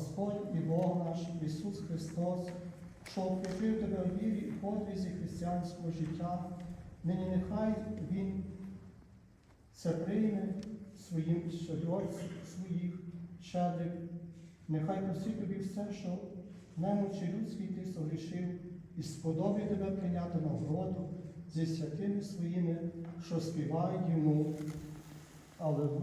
Господь і Бог наш Ісус Христос, що окріпив тебе у вірі і подвізі християнського життя, нині нехай Він це прийме своїм щодроць своїх щедрих, нехай простить тобі все, що немочі людській ти согрішив, і сподобає тебе прийняти нагороду зі святими своїми, що співають йому. Аллилуйя,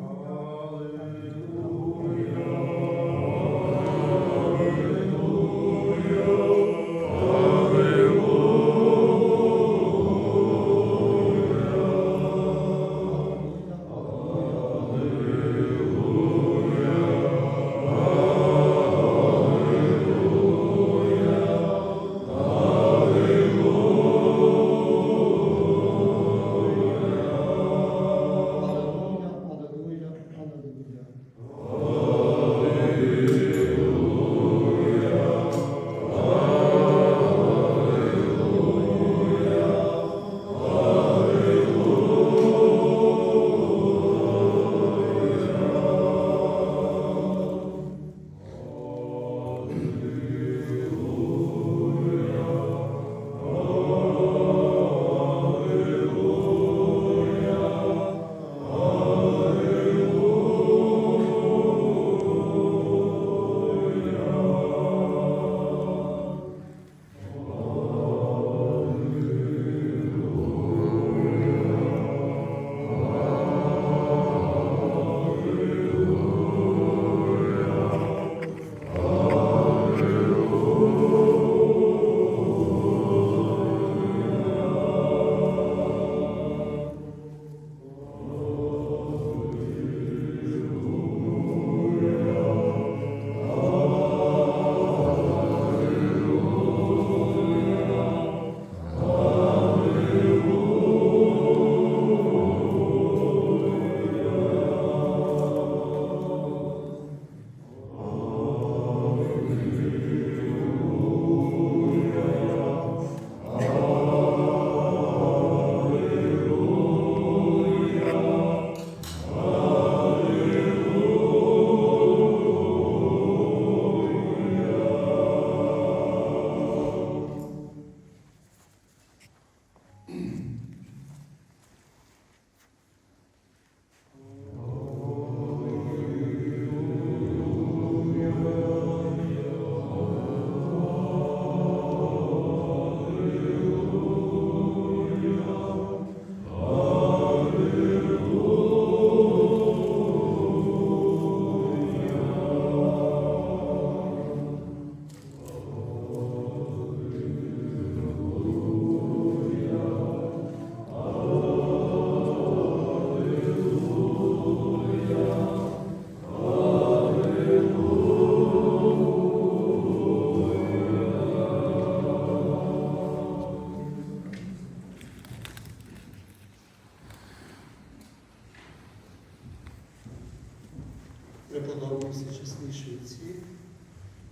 Преподобні всечесніші отці,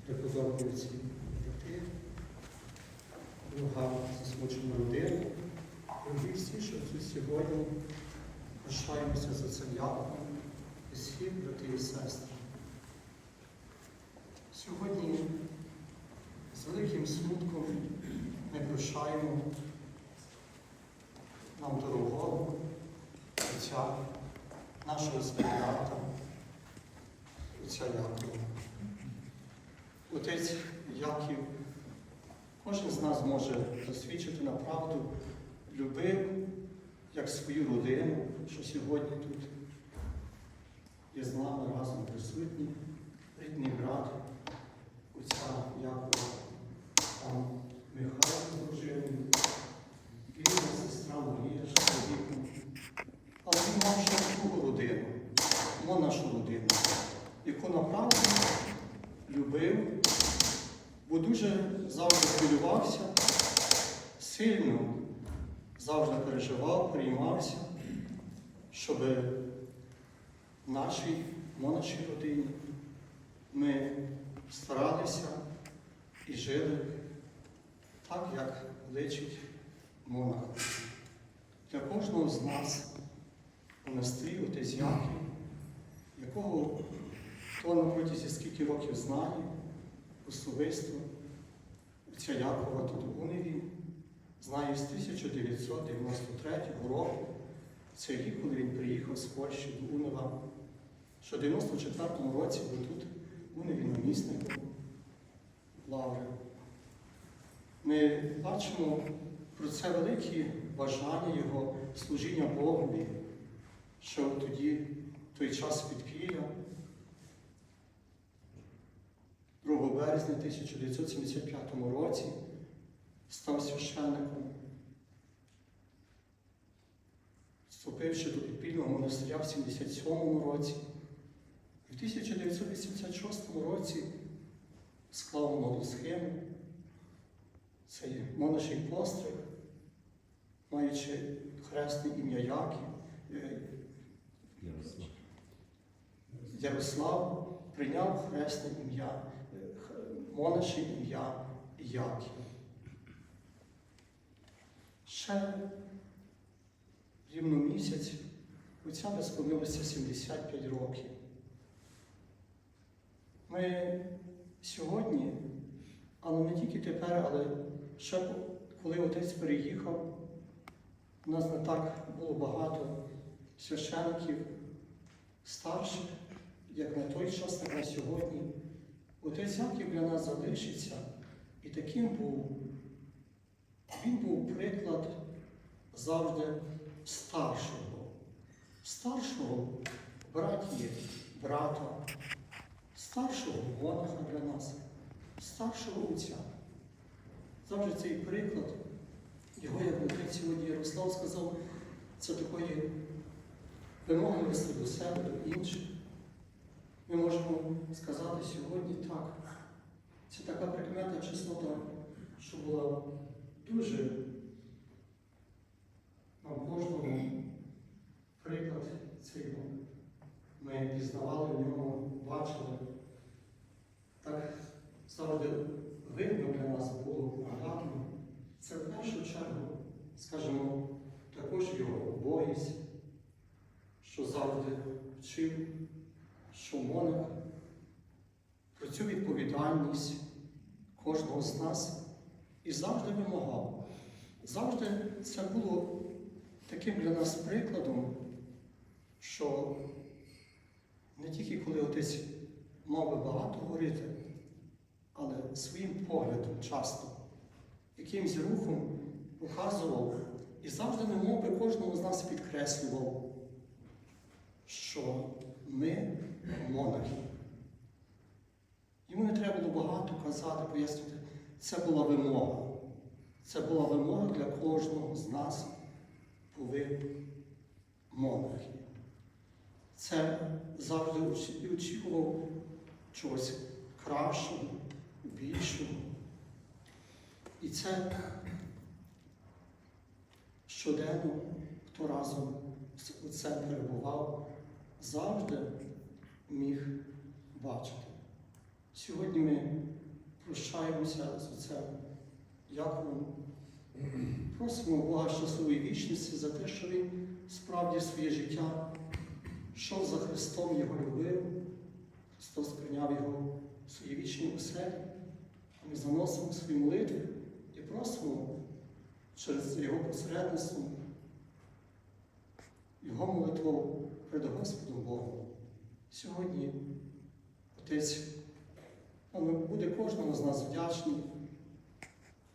преподобні отці брати, друга засмучена родина, дорогі всі, що тут сьогодні прощаємося за цим явком, всі брати і сестри. Сьогодні з великим смутком ми прощаємо нам дорогого отця, нашого спільната, отця Якова. Отець Яків, кожен з нас може засвідчити на правду, любив як свою родину, що сьогодні тут є з нами разом присутні, рідний брат, отця Якова, там Михайло з дружиною, рідна сестра Марія з чоловіком. Але він мав ще другу родину, ну, нашу родину, яку направду любив, бо дуже завжди хвилювався, сильно завжди переживав, переймався, щоб в нашій монашій родині ми старалися і жили так, як личить монаху. Для кожного з нас монастирі отець Яків, якого хто на протязі скільки років знає особисто отця Якова тут у Уневі, знає з 1993 року, це рік, коли він приїхав з Польщі до Унева, що в 94-му році був тут Уневі намісником Лаври. Ми бачимо про це велике бажання його служіння Богові, що тоді, в той час підпілля, 2 березня 1975 році став священником, вступивши до підпільного монастиря в 77 році. І в 1986 році склав нову схему. Це є монаший постриг, маючи хресне ім'я Яків, е, Ярослав. Ярослав прийняв хресне ім'я, монаше ім'я Яків. Ще рівно місяць отцям сповнилося 75 років. Ми сьогодні, але не тільки тепер, але ще коли отець переїхав, у нас не так було багато священиків старших, як на той час, так на сьогодні. Отець Яків для нас залишиться, і таким був. Він був приклад завжди старшого. Старшого братії, брата, старшого монаха для нас, старшого отця. Завжди цей приклад, його, як отець сьогодні Ярослав сказав, це такої вимогливості до себе, до інших. Ми можемо сказати сьогодні так. Це така прикмета чеснота, що була дуже нам кожному приклад цього. Ми пізнавали в ньому, бачили. Так завжди видно для нас було гарно. Це в першу чергу, скажімо, також його убогість, що завжди вчив, моник про цю відповідальність кожного з нас і завжди вимагав. Завжди це було таким для нас прикладом, що не тільки коли отець мав би багато говорити, але своїм поглядом часто, якимсь рухом показував і завжди немов би кожному з нас підкреслював, що ми монахи. Йому не треба було багато казати, пояснювати. Це була вимога. Це була вимога для кожного з нас, бо ви монахи. Це завжди очікував чогось кращого, більшого. І це щоденно, хто разом отцем перебував, завжди міг бачити. Сьогодні ми прощаємося з отцем Яковом. Просимо Бога щасливої вічності за те, що він справді своє життя йшов за Христом, його любив. Христос прийняв його в своїй вічній оселі. А ми заносимо свої молитви і просимо через його посередництво, його молитву перед Господом Богом. Сьогодні Отець ну, буде кожному з нас вдячний,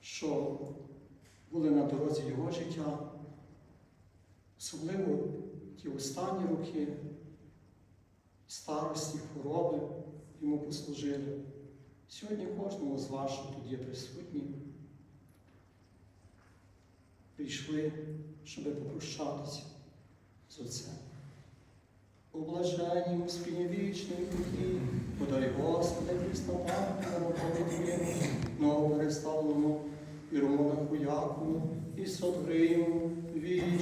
що були на дорозі його життя, особливо ті останні роки старості, хвороби йому послужили. Сьогодні кожному з вас, що тут є присутні, прийшли, щоб попрощатися з Отцем. У блаженні спині вічної духі, подай Господи Христа Пам'ятна на Твоєму, новопереставленому і Романа Хуяку, і сотворимо вічну пам'ять.